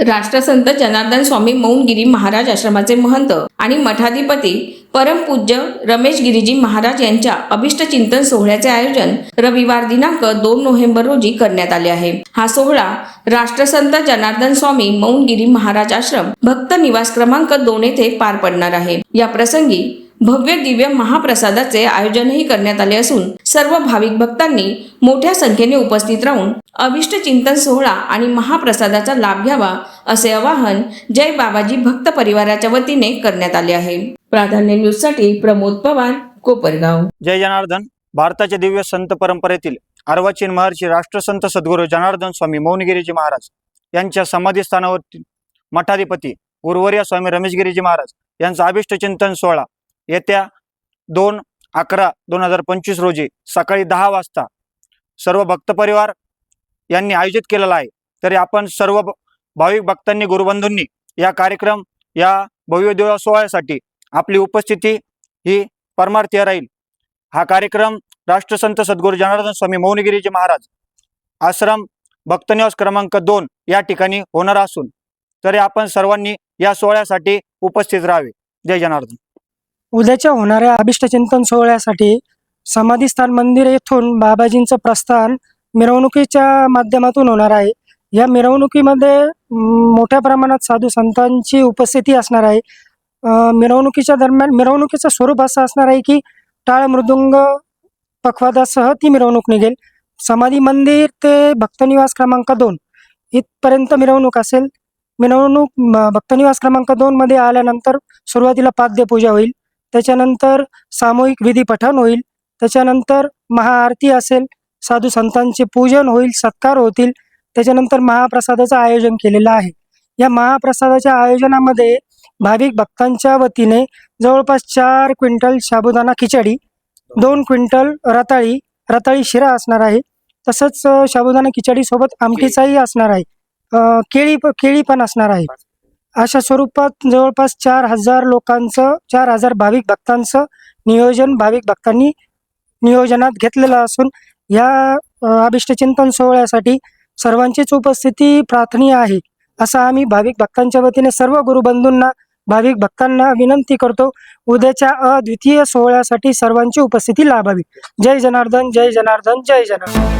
राष्ट्रसंत जनार्दन स्वामी मौनगिरी महाराज आश्रमाचे महंत आणि मठाधिपती परमपूज्य रमेश गिरीजी महाराज यांच्या अभिष्ट चिंतन सोहळ्याचे आयोजन रविवार दिनांक दोन नोव्हेंबर रोजी करण्यात आले आहे. हा सोहळा राष्ट्रसंत जनार्दन स्वामी मौनगिरी महाराज आश्रम भक्त निवास क्रमांक दोन येथे पार पडणार आहे. या प्रसंगी भव्य दिव्य महाप्रसादाचे आयोजनही करण्यात आले असून सर्व भाविक भक्तांनी मोठ्या संख्येने उपस्थित राहून अभिष्ट चिंतन सोहळा आणि महाप्रसादाचा लाभ घ्यावा असे आवाहन जय बाबाजी भक्त परिवाराच्या वतीने करण्यात आले आहे. प्राधान्य न्यूजसाठी प्रमोद पवार कोपरगाव. जय जनार्दन. भारताच्या दिव्य संत परंपरेतील अर्वाचीन महर्षी राष्ट्रसंत सद्गुरू जनार्दन स्वामी मौनगिरीजी महाराज यांच्या समाधीस्थानावरती मठाधिपती गुरुवर्या स्वामी रमेशगिरीजी महाराज यांचा अभिष्ट चिंतन सोहळा येत्या दोन अकरा दोन हजार पंचवीस रोजी सकाळी दहा वाजता सर्व भक्तपरिवार यांनी आयोजित केलेला आहे. तरी आपण सर्व भाविक भक्तांनी गुरुबंधूंनी या कार्यक्रम या भव्य दिव्य सोहळ्यासाठी आपली उपस्थिती ही परमार्थीय राहील. हा कार्यक्रम राष्ट्रसंत सद्गुरू जनार्दन स्वामी मौनगिरीजी महाराज आश्रम भक्तनिवास क्रमांक दोन या ठिकाणी होणार असून तरी आपण सर्वांनी या सोहळ्यासाठी उपस्थित राहावे. जय जनार्दन. उद्याच्या होणाऱ्या अभिष्टचिंतन सोहळ्यासाठी समाधीस्थान मंदिर येथून बाबाजींचं प्रस्थान मिरवणुकीच्या माध्यमातून होणार आहे. या मिरवणुकीमध्ये मोठ्या प्रमाणात साधू संतांची उपस्थिती असणार आहे. मिरवणुकीच्या दरम्यान मिरवणुकीचं स्वरूप असं असणार आहे की टाळ मृदुंग पखवादासह ती मिरवणूक निघेल. समाधी मंदिर ते भक्तनिवास क्रमांक दोन इथपर्यंत मिरवणूक असेल. मिरवणूक भक्तनिवास क्रमांक दोन मध्ये आल्यानंतर सुरुवातीला पाद्यपूजा होईल. त्याच्यानंतर सामूहिक विधी पठण होईल. त्याच्यानंतर महाआरती असेल. साधू संतांचे पूजन होईल सत्कार होतील. त्याच्यानंतर महाप्रसादाचं आयोजन केलेलं आहे. या महाप्रसादाच्या आयोजनामध्ये भाविक भक्तांच्या वतीने जवळपास चार क्विंटल साबुदाणा खिचडी दोन क्विंटल रताळी रताळी शिरा असणार आहे. तसंच साबुदाणा खिचडीसोबत आमटीचाही असणार आहे. केळी केळी पण असणार आहे. अशा स्वरूपात जवळपास चार हजार लोकांचं चार हजार भाविक भक्तांचं नियोजन भाविक भक्तांनी नियोजनात घेतलेलं असून या अभिष्टचिंतन सोहळ्यासाठी सर्वांचीच उपस्थिती प्रार्थनीय आहे. असं आम्ही भाविक भक्तांच्या वतीने सर्व गुरुबंधूंना भाविक भक्तांना विनंती करतो. उद्याच्या अद्वितीय सोहळ्यासाठी सर्वांची उपस्थिती लाभावी. जय जनार्दन जय जनार्दन जय जनार्दन.